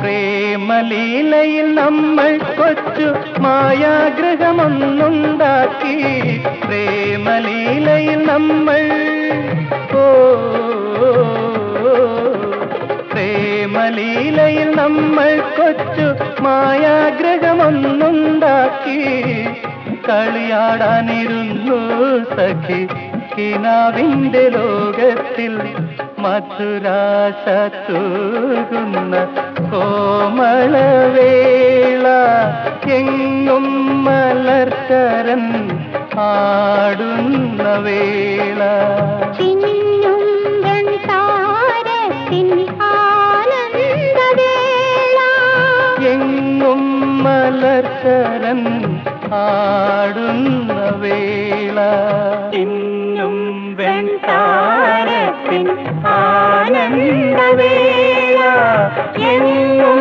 പ്രേമലീലയിൽ നമ്മൾ കൊച്ചു മായാഗ്രഹമൊന്നുണ്ടാക്കി. പ്രേമലീലയിൽ നമ്മൾ ഓ പ്രേമലീലയിൽ നമ്മൾ കൊച്ചു മായാഗ്രഹമൊന്നുണ്ടാക്കി. കളിയാടാനിരുന്നു സഖി കിനാവിന്റെ ലോകത്തിൽ മധുരാശ തൂകുന്ന കോമളവേള എങ്ങും മലർക്കരൻ ആടുന്ന വേള. എങ്ങും മലർക്കരൻ ആടുന്ന വേള. എങ്ങും